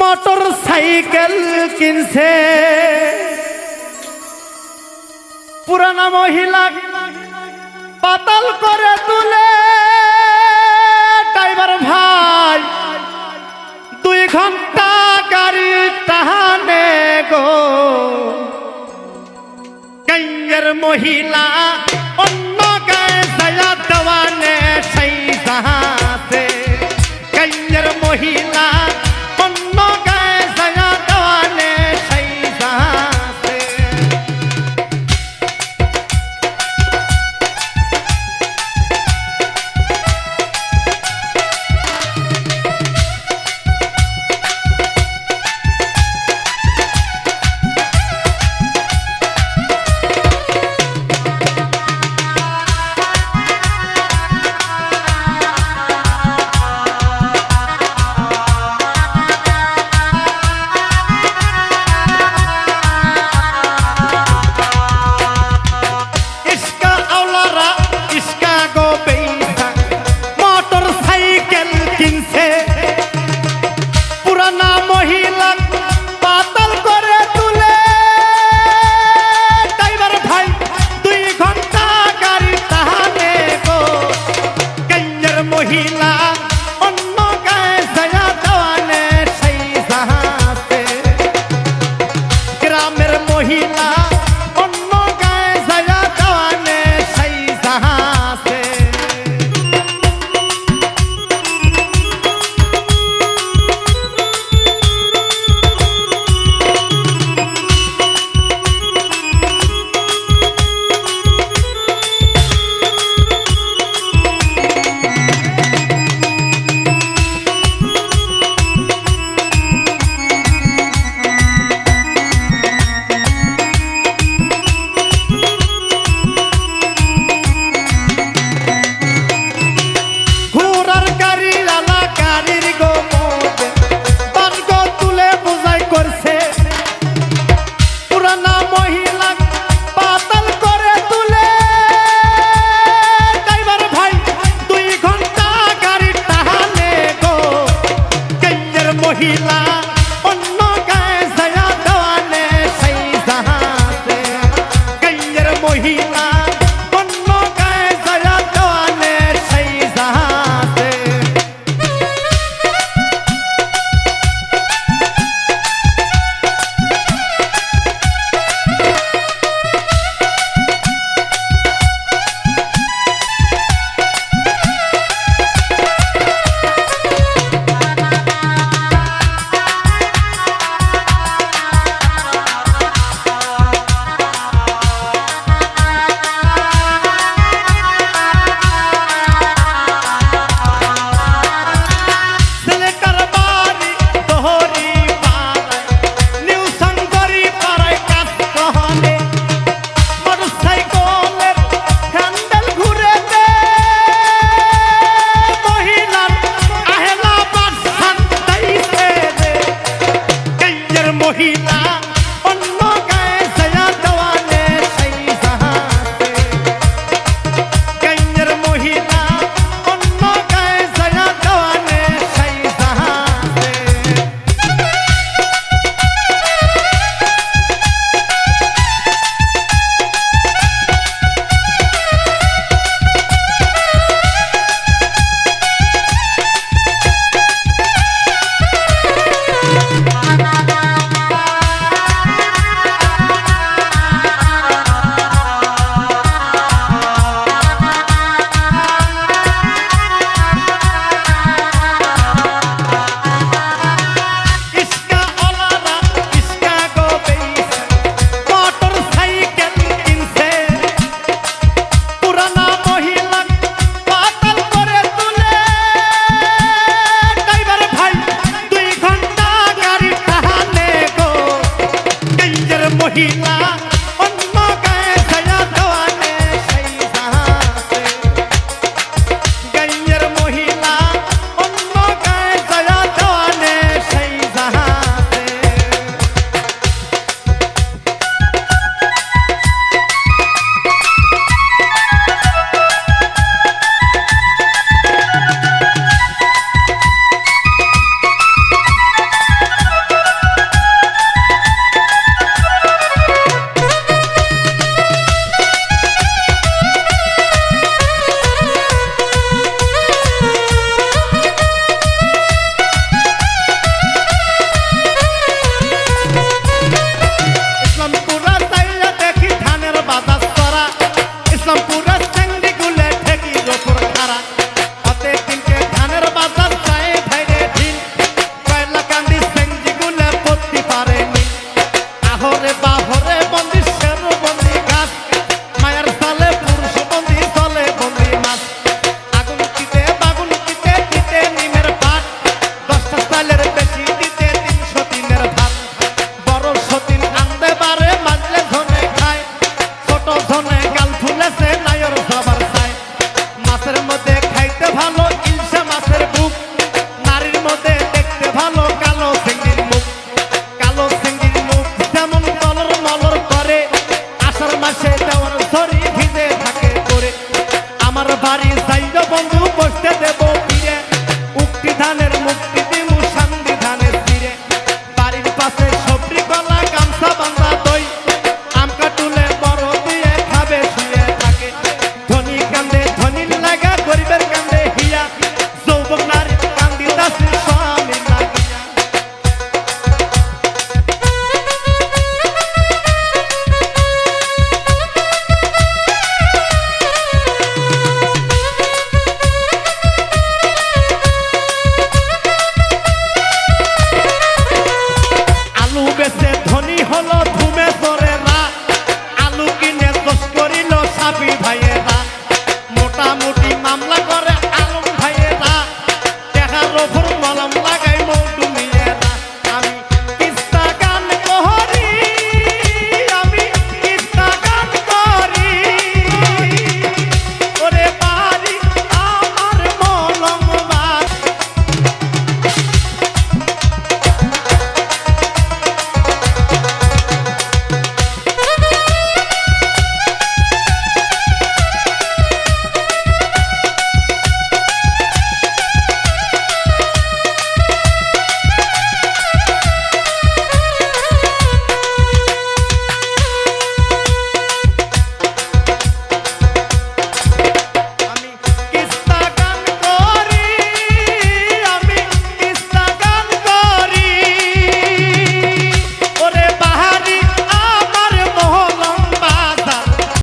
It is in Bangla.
মোটর সাইকেল কিনছে। পুরানা মহিলা পাতাল করে তুলে। ড্রাইভার ভাই, দুই ঘণ্টা গাড়ি টাহানে গো। গঙ্গের মহিলা অন্য গায়ে দয়া দেওয়ানে সেই তাহাতে গঙ্গের মহিলা কিনছে la